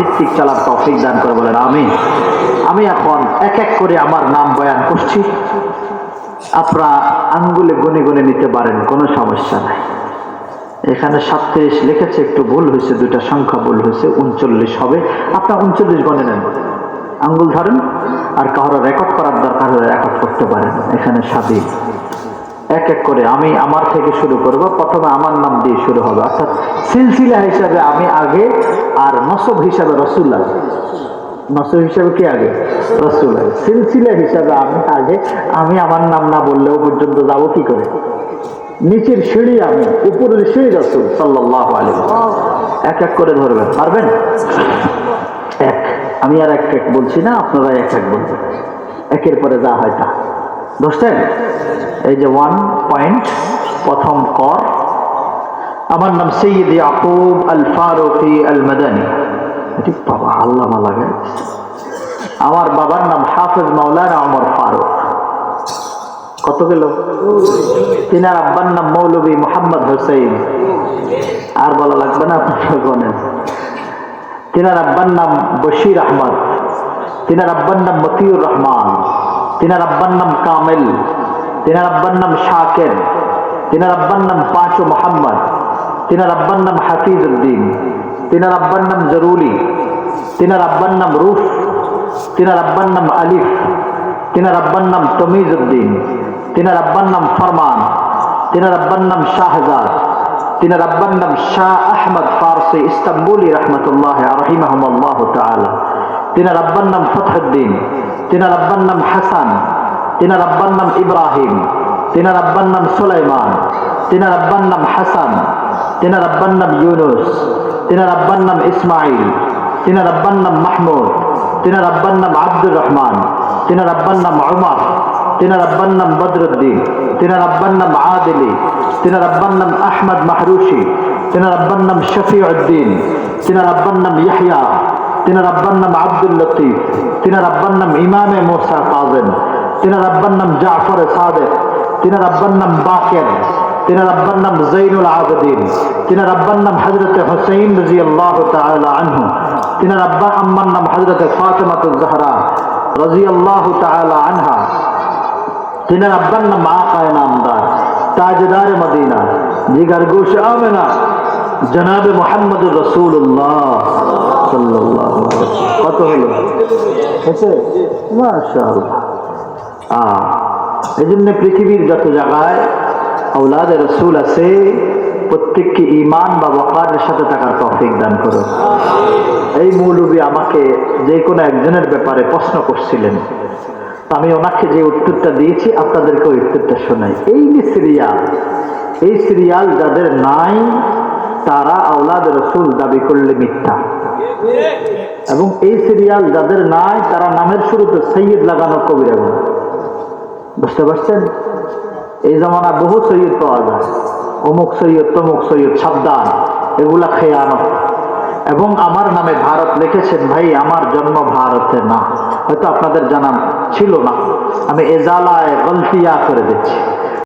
ভিত্তিক চলার তফিক দান করে বলেন আমি আমি এখন এক এক করে আমার নাম বয়ান করছি। আপনারা আঙ্গুলে গুনে গুনে নিতে পারেন, কোনো সমস্যা নাই। এখানে সাতত্রিশ লিখেছে, একটু ভুল হয়েছে দুটা সংখ্যা ভুল হয়েছে, উনচল্লিশ হবে। আপনার উনচল্লিশ গণে নেন। আঙ্গুল ধরেন, আর কারও রেকর্ড করার দরকার হলে রেকর্ড করতে পারেন। এখানে স্বাধীন এক এক করে আমি আমার থেকে শুরু করব। প্রথমে আমার নাম দিয়ে শুরু হবে। অর্থাৎ সিলসিলা হিসাবে আমি আগে আর নসব হিসাবে রসুল্লাহ নসব হিসাবে কি আগে? রসুল্লাহ সিলসিলা হিসাবে আমি আগে, আমি আমার নাম না বললেও পর্যন্ত যাব কি করে? নিচের সিঁড়ি আমি, উপরের সিঁড়ি রসুল সাল্লাহ আলী এক এক করে ধরবেন। পারবেন? এক। আমি আর এক এক বলছি না আপনারা এক এক বলবেন। একের পরে যা হয় তা। বুঝছেন এই যে ওয়ান পয়েন্ট প্রথম কর। আমার নাম সৈয়দ ইয়াকুব আল ফারুকি আল মাদানী বাবা আল্লাহ লাগে। আমার বাবার নাম হাফেজ মাওলানা অমর ফারুক। কত গেল তিনার আব্বার নাম মৌলবী মোহাম্মদ হোসেন আর বলা লাগবে না আপনারা গণেন তিনার আব্বার নাম বশির আহমদ। তিনার আব্বার নাম মতিউর রহমান। তিনার আব্বার নাম কামেল। তিনার আব্বার নাম শাকের তিনার আব্বার নাম পাঁচু মোহাম্মদ তিনার আব্বার নাম হাফিজ উদ্দিন তিনার আব্বার নাম জরুরি তিনার আব্বার নাম রুফ তিনার আব্বার নাম আলিফ তিনার আব্বার নাম তমিজ উদ্দিন তিনার আব্বার নাম ফরমান তিনার আব্বার নাম শাহজাদ তিনার আব্বার নাম শাহ আহমদ ফারসি ইস্তাম্বুলি রহমতুল্লাহ রহিমাহমুল্লাহ তাআলা তিনার আব্বার নাম ফতহুদ্দিন তিনার আব্বার নাম হাসান তিনার আব্বার নাম ইব্রাহিম তিনার আব্বার নাম সুলাইমান তিনার আব্বার নাম হাসান তিনার আব্বার নাম ইউনুস তিনার আব্বার নাম ইসমাইল তিনার আব্বার নাম মাহমুদ তিনার আব্বার নাম আব্দুর রহমান তিনার আব্বার নাম উমর তিনার আব্বার নাম বদরুদ্দিন তিনার আব্বার নাম আদিলি তিনার আব্বার নাম আহমদ মাহরুশি তিনার আব্বার নাম শফিউদ্দিন তিনার আব্বার নাম ইয়াহিয়া তিনার আব্বার নাম আব্দুল লতিফ তিনার আব্বার নাম ইমামে মোসা কাজেম তিনার আব্বার নাম জাফর সাদেক তিনার আব্বার নাম বাকের তিনার আব্বার নাম জৈনুল আবদিন তিনার আব্বার নাম হজরত হুসাইন রাজি আল্লাহ আনহু তিনার আব্বা আম্মার নাম হজরত ফাতেমাতুল জাহরা রাজি আল্লাহ আনহা তিনার আব্বার নাম আকায় নামদার তাজদার মদিনা জিগার গোশ আমেনা জনাব মোহাম্মদ রসুল্লাহ সাল্লাল্লাহু আলাইহি ওয়াসাল্লাম। কত হলো হয়েছে মাশাআল্লাহ আ এই জন্য পৃথিবীর যত জায়গায় আউলাদ রসুল আছে, প্রত্যেককে ইমান বা ওয়াকারের সাথে থাকার তৌফিক দান করো এই মৌলবী আমাকে যে কোনো একজনের ব্যাপারে প্রশ্ন করছিলেন। আমি ওনাকে যে উত্তরটা দিয়েছি, আপনাদেরকে ওই উত্তরটা শোনাই। এই যে সিরিয়াল, এই সিরিয়াল যাদের নাই, তারা আওলাদ রসুল দাবি করলে মিথ্যা। এবং এই সিরিয়াল যাদের নাই, তারা নামের শুরুতে সৈয়দ লাগানো কবিরা বুঝতে পারছেন? এই জমানা বহু সৈয়দ পাওয়া যায়। অমুক সৈয়দ, তমুক সৈয়দ, সাবধান। এগুলা খেয়ে আনো এবং আমার নামে ভারত লিখেছেন, ভাই, আমার জন্ম ভারতে না। হয়তো আপনাদের জানা ছিল না। আমি এজালায় গলতিয়া করে দিচ্ছি।